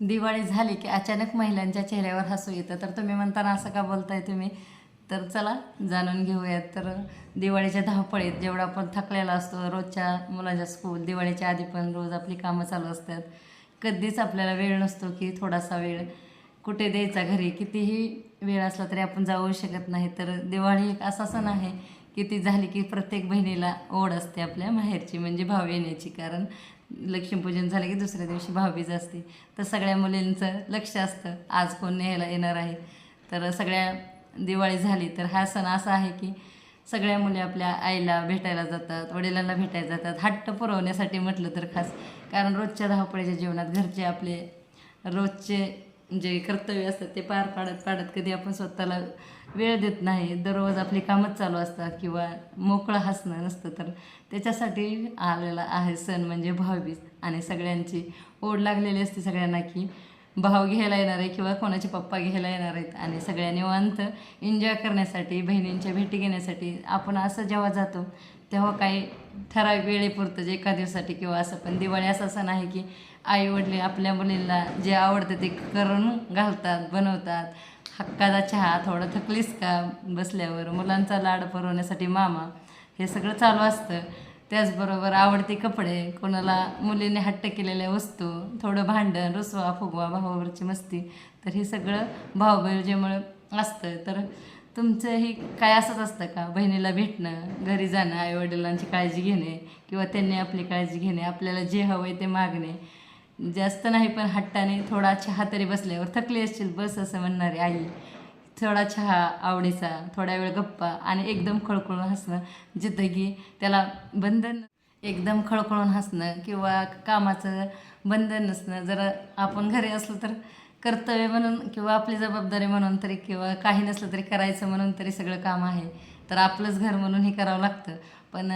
दिवाळी झाली की अचानक महिलांच्या चेहऱ्यावर हसू येतं. तर तुम्ही म्हणताना असं का बोलताय तुम्ही? तर चला जाणून घेऊयात. तर दिवाळीच्या धावपळीत जेवढा आपण थकलेला असतो रोजच्या मुलाच्या स्कूल दिवाळीच्या आधी पण रोज आपली कामं चालू असतात. कधीच आपल्याला वेळ नसतो की थोडासा वेळ कुठे द्यायचा घरी? कितीही वेळ असला तरी आपण जाऊ शकत नाही. तर दिवाळी एक असा सण आहे की ती झाली की प्रत्येक बहिणीला ओढ असते आपल्या माहेरची म्हणजे भाव येण्याची. कारण लक्ष्मीपूजन झालं की दुसऱ्या दिवशी भाऊबीज असते. तर सगळ्या मुलींचं लक्ष असतं आज कोण न्यायला येणार आहे. तर सगळ्या दिवाळी झाली तर हा सण असा आहे की सगळ्या मुली आपल्या आईला भेटायला जातात वडिलांना भेटायला जातात. हट्ट पुरवण्यासाठी म्हटलं तर खास कारण रोजच्या धावपळीच्या जीवनात घरचे आपले रोजचे जे कर्तव्य असतात ते पार पाडत पाडत कधी आपण स्वतःला वेळ देत नाही दररोज आपली कामच चालू असतात किंवा मोकळं हसणं नसतं तर त्याच्यासाठी आलेला आहे सण म्हणजे भाऊबीज. आणि सगळ्यांची ओढ लागलेली असते सगळ्यांना की भाव घ्यायला येणार आहे किंवा कोणाचे पप्पा घ्यायला येणार आहेत. आणि सगळ्या निवांत एन्जॉय करण्यासाठी बहिणींच्या भेटी घेण्यासाठी आपण असं जेव्हा जातो तेव्हा काही ठराविक वेळेपुरतं जे एका दिवसासाठी किंवा असं पण दिवाळी असा सण आहे की आई वडील आपल्या मुलींना जे आवडतं ते करून घालतात बनवतात. हक्काचा चहा थोडं थकलीस का बसल्यावर? मुलांचा लाड पुरवण्यासाठी मामा हे सगळं चालू असतं. त्याचबरोबर आवडते कपडे कोणाला मुलीने हट्ट केलेल्या वस्तू थोडं भांडण रुसवा फुगवा भावावरची मस्ती तर हे सगळं भाऊबीजेमुळं असतं. तर तुमचंही काय असंच असतं का? बहिणीला भेटणं घरी जाणं आईवडिलांची काळजी घेणे किंवा त्यांनी आपली काळजी घेणे आपल्याला जे हवं आहे ते मागणे जास्त नाही पण हट्टाने थोडा चहा तरी बसल्यावर थकली असशील बस असं म्हणणारी आई. थोडा चहा आवडीचा थोडा वेळ गप्पा आणि एकदम खळखळून हसणं. जिथं की त्याला बंधन एकदम खळखळून हसणं किंवा कामाचं बंधन नसणं. जर आपण घरी असलो तर कर्तव्य म्हणून किंवा आपली जबाबदारी म्हणून तरी किंवा काही नसलं तरी करायचं म्हणून तरी सगळं काम आहे. तर आपलंच घर म्हणून हे करावं लागतं. पण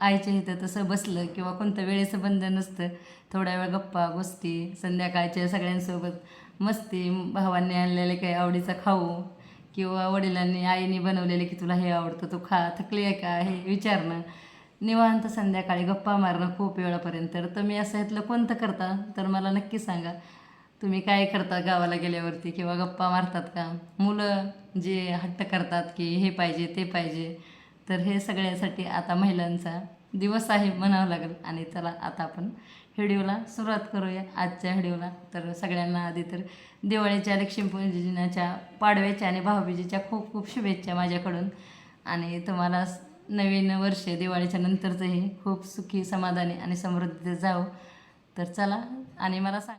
आईच्या इथं तसं बसलं किंवा कोणतं वेळेचं बंधन नसतं. थोड्या वेळ गप्पा गोष्टी संध्याकाळच्या सगळ्यांसोबत मस्ती भावांनी आणलेले काही आवडीचा खाऊ किंवा वडिलांनी आईने बनवलेले की तुला हे आवडतं तू खा थकली आहे का हे विचारणं. निवांत संध्याकाळी गप्पा मारणं खूप वेळापर्यंत. तर तुम्ही असं ह्यातलं कोणतं करता? तर मला नक्की सांगा. तुम्ही काय करता गावाला गेल्यावरती किंवा गप्पा मारतात का? मुलं जे हट्ट करतात की हे पाहिजे ते पाहिजे. तर हे सगळ्यासाठी आता महिलांचा दिवस आहे म्हणावं लागेल. आणि चला आता आपण व्हिडिओला सुरुवात करूया आजच्या व्हिडिओला. तर सगळ्यांना आधी तर दिवाळीच्या लक्ष्मीपूजनाच्या पाडव्याच्या आणि भाऊबीजेच्या खूप खूप शुभेच्छा माझ्याकडून. आणि तुम्हाला नवीन वर्ष दिवाळीच्या नंतरचंही खूप सुखी समाधानी आणि समृद्धी जावं. तर चला आणि मला सांग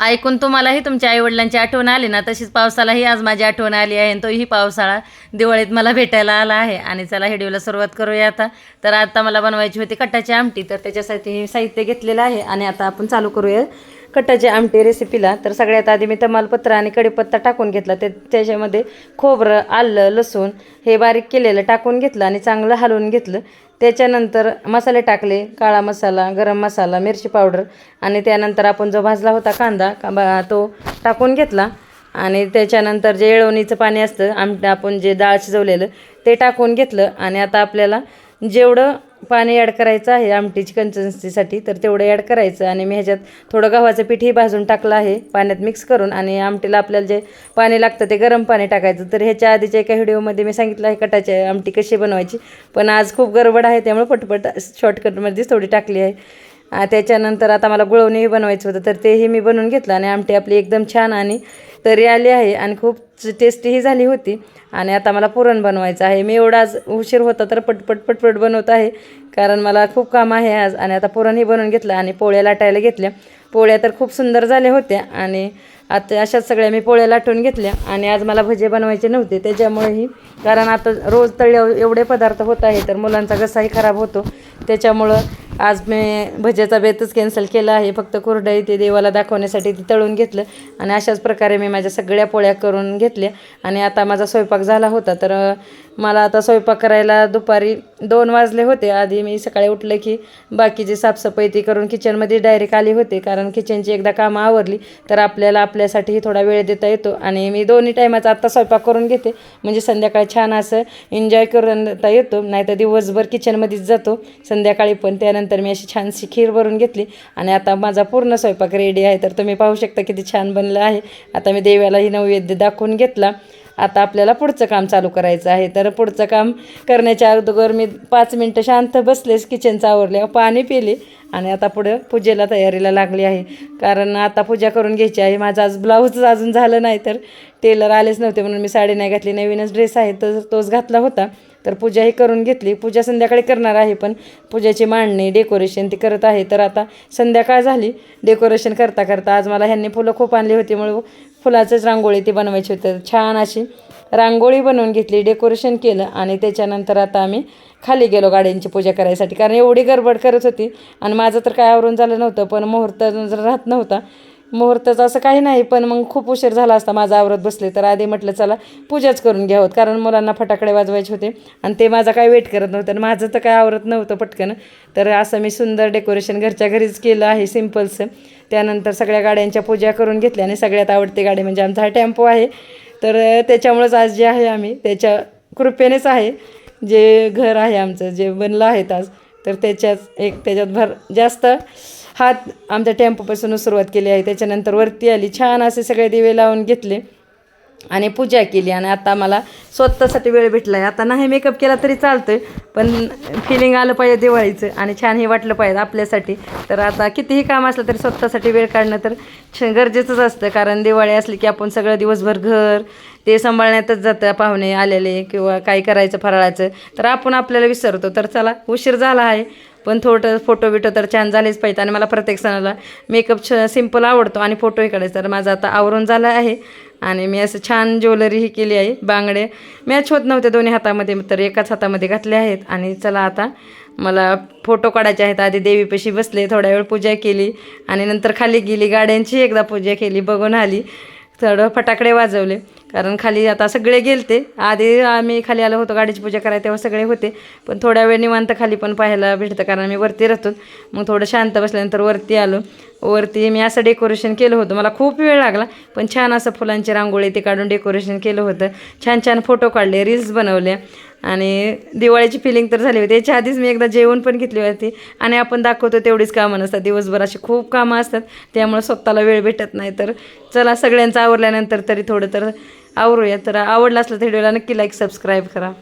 ऐकून तुम्हालाही तुमच्या आईवडिलांची आठवण आली ना तशीच पावसालाही आज माझी आठवण आली आहे आणि तोही पावसाळा दिवाळीत मला भेटायला आला आहे. आणि चला व्हिडिओला सुरुवात करूया आता. तर आता मला बनवायची होती कट्टाची आमटी तर त्याच्यासाठी हे साहित्य घेतलेलं आहे आणि आता आपण चालू करूया कट्टाची आमटी रेसिपीला. तर सगळ्यात आधी मी तमालपत्र आणि कढीपत्ता टाकून घेतला. ते त्याच्यामध्ये खोबरं आलं लसूण हे बारीक केलेलं टाकून घेतलं आणि चांगलं हलवून घेतलं. त्याच्यानंतर मसाले टाकले काळा मसाला गरम मसाला मिरची पावडर आणि त्यानंतर आपण जो भाजला होता कांदा का बा- तो टाकून घेतला. आणि त्याच्यानंतर जे येळवणीचं पाणी असतं आम आपण जे डाळ शिजवलेलं ते टाकून घेतलं. आणि आता आपल्याला जेवढं पाणी ॲड करायचं आहे आमटीची कन्सिस्टन्सीसाठी तर तेवढं ॲड करायचं आणि मी ह्याच्यात थोडं गव्हाचं पीठही भाजून टाकलं आहे. पाण्यात मिक्स करून आणि आमटीला आपल्याला जे पाणी लागतं ते गरम पाणी टाकायचं. तर ह्याच्या आधीच्या एका व्हिडिओमध्ये मी सांगितलं आहे कटाची आमटी कशी बनवायची. पण आज खूप गडबड आहे त्यामुळे पटपट शॉर्टकटमध्येच थोडी टाकली आहे. त्याच्यानंतर आता मला गुळवणीही बनवायचं होतं तर तेही मी बनवून घेतलं आणि आमटी आपली एकदम छान आणि तरी आली आहे आणि खूप टेस्टीही झाली होती. आणि आता मला पुरण बनवायचं आहे. मी एवढा आज उशीर होता तर पटपट पटपट बनवत आहे. कारण मला खूप काम आहे आज आणि आता पुरणही बनवून घेतलं आणि पोळ्या लाटायला घेतल्या. पोळ्या तर खूप सुंदर झाल्या होत्या आणि आता अशाच सगळ्या मी पोळ्या लाटून घेतल्या आणि आज मला भजे बनवायचे नव्हते. त्याच्यामुळेही कारण आता रोज तळ्या एवढे पदार्थ होत आहे तर मुलांचा घसाही खराब होतो. त्याच्यामुळं आज मी भज्याचा बेतच कॅन्सल केला आहे. फक्त कुरडई ते देवाला दाखवण्यासाठी ते तळून घेतलं आणि अशाच प्रकारे मी माझ्या सगळ्या पोळ्या करून घेतल्या. आणि आता माझा स्वयंपाक झाला होता तर मला आता स्वयंपाक करायला दुपारी दोन वाजले होते. आधी मी सकाळी उठलं की बाकीची साफसफाई ती करून किचनमध्ये डायरेक्ट आली होते. कारण किचनची एकदा कामं आवरली तर आपल्याला आपल्यासाठीही थोडा वेळ देता येतो. आणि मी दोन्ही टायमाचा आत्ता स्वयंपाक करून घेते. म्हणजे संध्याकाळी छान असं एन्जॉय करून देता येतो. नाहीतर दिवसभर किचनमध्येच जातो. संध्याकाळी पण त्यानंतर मी अशी छानशी खीर भरून घेतली. आणि आता माझा पूर्ण स्वयंपाक रेडी आहे. तर तुम्ही पाहू शकता किती छान बनलं आहे. आता मी देवालाही नैवेद्य दाखवून घेतला. आता आपल्याला पुढचं काम चालू करायचं आहे. तर पुढचं काम करण्याच्या अगोदर मी पाच मिनटं शांत बसलेच किचनचं आवरले. पाणी पिले आणि आता पुढं पूजेला तयारीला लागली आहे. कारण आता पूजा करून घ्यायची आहे. माझा आज ब्लाऊज अजून झालं नाही तर टेलर आलेच नव्हते म्हणून मी साडी नाही घातली. नवीनच ड्रेस आहे तर तोच घातला होता. तर पूजाही करून घेतली. पूजा संध्याकाळी करणार आहे पण पूजाची मांडणी डेकोरेशन ती करत आहे. तर आता संध्याकाळ झाली. डेकोरेशन करता करता आज मला ह्यांनी फुलं खूप आणली होती. म्हणून फुलाचंच रांगोळी ती बनवायची होती. तर छान अशी रांगोळी बनवून घेतली डेकोरेशन केलं आणि त्याच्यानंतर आता आम्ही खाली गेलो गाड्यांची पूजा करायसाठी. कारण एवढी गडबड करत होती आणि माझं तर काय आवरून झालं नव्हतं पण मुहूर्त जर राहत नव्हता मुहूर्ताचं असं काही नाही पण मग खूप उशीर झाला असता माझा आवरत बसले. तर आधी म्हटलं चला पूजाच करून घ्यावं कारण मुलांना फटाकडे वाजवायचे होते आणि ते माझा काय वेट करत नव्हतं आणि माझं तर काय आवरत नव्हतं पटकन. तर असं मी सुंदर डेकोरेशन घरच्या घरीच केलं आहे सिम्पलचं त्यानंतर सगळ्या गाड्यांच्या पूजा करून घेतल्या आणि सगळ्यात आवडती गाडी म्हणजे आमचा हा टेम्पो आहे. तर त्याच्यामुळंच आज जे आहे आम्ही त्याच्या कृपेनेच आहे. जे घर आहे आमचं जे बनलं आहे आज तर त्याच्याच एक त्याच्यात भर जास्त. हात आमच्या टेम्पोपासूनच सुरुवात केली आहे. त्याच्यानंतर वरती आली. छान असे सगळे दिवे लावून घेतले आणि पूजा केली. आणि आता मला स्वतःसाठी वेळ भेटला आहे आता नाही मेकअप केला तरी चालतं आहे पण फिलिंग आलं पाहिजे दिवाळीचं आणि छानही वाटलं पाहिजे आपल्यासाठी. तर आता कितीही काम असलं तरी स्वतःसाठी वेळ काढणं तर छ गरजेचंच असतं. कारण दिवाळी असली की आपण सगळं दिवसभर घर ते सांभाळण्यातच जातं पाहुणे आलेले किंवा काय करायचं फराळाचं. तर आपण आपल्याला विसरतो. तर चला उशीर झाला आहे. पण थोडं फोटो बिटो तर छान झालेच पाहिजे. आणि मला प्रत्येक सणाला मेकअप छ सिंपल आवडतो आणि फोटोही काढायचं तर माझं आता आवरून झालं आहे. आणि मी असं छान ज्वेलरीही केली आहे. बांगडे मॅच होत नव्हते दोन्ही हातामध्ये तर एकाच हातामध्ये घातले आहेत. आणि चला आता मला फोटो काढायचे आहेत. आधी देवीपाशी बसले थोड्या वेळ पूजा केली. आणि नंतर खाली गेली गाड्यांची एकदा पूजा केली बघून आली. थोडं फटाकडे वाजवले. कारण खाली आता सगळे गेलते. आधी आम्ही खाली आलो होतो गाडीची पूजा करायला तेव्हा सगळे होते. पण थोड्या वेळ निवांत खाली पण पाहायला भेटतं कारण मी वरती राहतो. मग थोडं शांत बसल्यानंतर वरती आलो. वरती मी असं डेकोरेशन केलं होतं. मला खूप वेळ लागला पण छान असं फुलांची रांगोळी ते काढून डेकोरेशन केलं होतं. छान छान फोटो काढले रील्स बनवल्या. आणि दिवाळीची फिलिंग तर झाली होती. याच्या आधीच मी एकदा जेवण पण घेतली होती आणि आपण दाखवतो तेवढीच कामं नसतात. दिवसभर अशी खूप कामं असतात. त्यामुळे स्वतःला वेळ भेटत नाही. तर चला सगळ्यांचं आवरल्यानंतर तरी थोडं तर आवरूया. तर आवडलं असलं तर व्हिडिओला नक्की लाईक सबस्क्राईब करा.